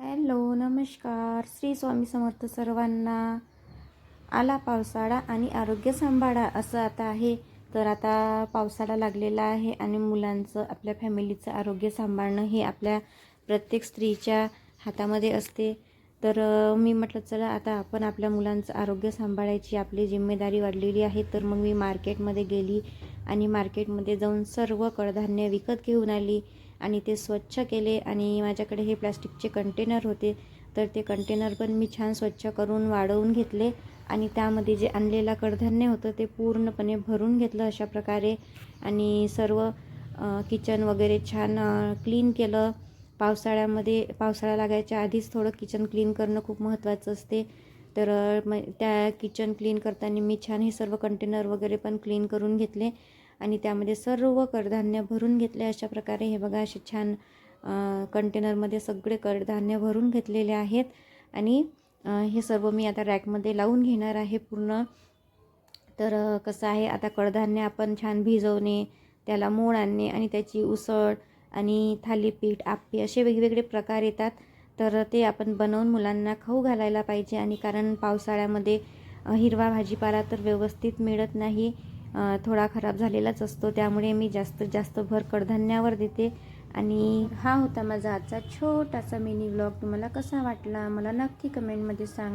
Hello नमस्कार. श्री स्वामी समर्थ सर्वांना आला पावसाळा आणि आरोग्य सांभाळा असं आता आहे. तर आता पावसाळा लागलेला आहे आणि मुलांचं आपल्या फॅमिलीचं आरोग्य सांभाळणं हे आपल्या प्रत्येक स्त्रीच्या हातामध्ये असते. तर मी म्हटलं चला आता आपण आपल्या मुलांचं आरोग्य सांभाळायची आपली जिम्मेदारी वाढलेली आहे. तर मग मी मार्केटमध्ये गेली आणि मार्केटमध्ये जाऊन सर्व कडधान्य विकत घेऊन आली आणि ते स्वच्छ केले आणि माझ्याकडे हे प्लास्टिकचे कंटेनर होते. तर ते कंटेनर पण मी छान स्वच्छ करून वाढवून घेतले आणि त्यामध्ये जे आणलेलं कडधान्य होतं ते पूर्णपणे भरून घेतलं अशा प्रकारे आणि सर्व किचन वगैरे छान क्लीन केलं. पावसाळ्यामध्ये पावसाळा लागायच्या आधीच थोडं किचन क्लीन करणं खूप महत्त्वाचं असते. तर मग त्या किचन क्लीन करताना मी छान हे सर्व कंटेनर वगैरे पण क्लीन करून घेतले. आणि त्यामध्ये सर्व कडधान्य भरून घेतले अशा प्रकारे. हे बघा असे छान कंटेनरमध्ये सगळे कडधान्य भरून घेतलेले आहेत. आणि हे सर्व मी आता रॅकमध्ये लावून घेणार आहे पूर्ण. तर कसं आहे आता कडधान्य आपण छान भिजवणे त्याला मोड आणणे आणि त्याची उसळ आणि थालीपीठ आप्पे असे वेगवेगळे प्रकार येतात. तर ते आपण बनवून मुलांना खाऊ घालायला पाहिजे आणि कारण पावसाळ्यामध्ये हिरवा भाजीपाला तर व्यवस्थित मिळत नाही. थोडा खराब झालेलाच असतो. त्यामुळे मी जास्तीत जास्त भर कडधान्यावर देते. आणि हा होता माझा आजचा छोटासा मिनी व्लॉग तुम्हाला कसा वाटला? मला नक्की कमेंटमध्ये सांग.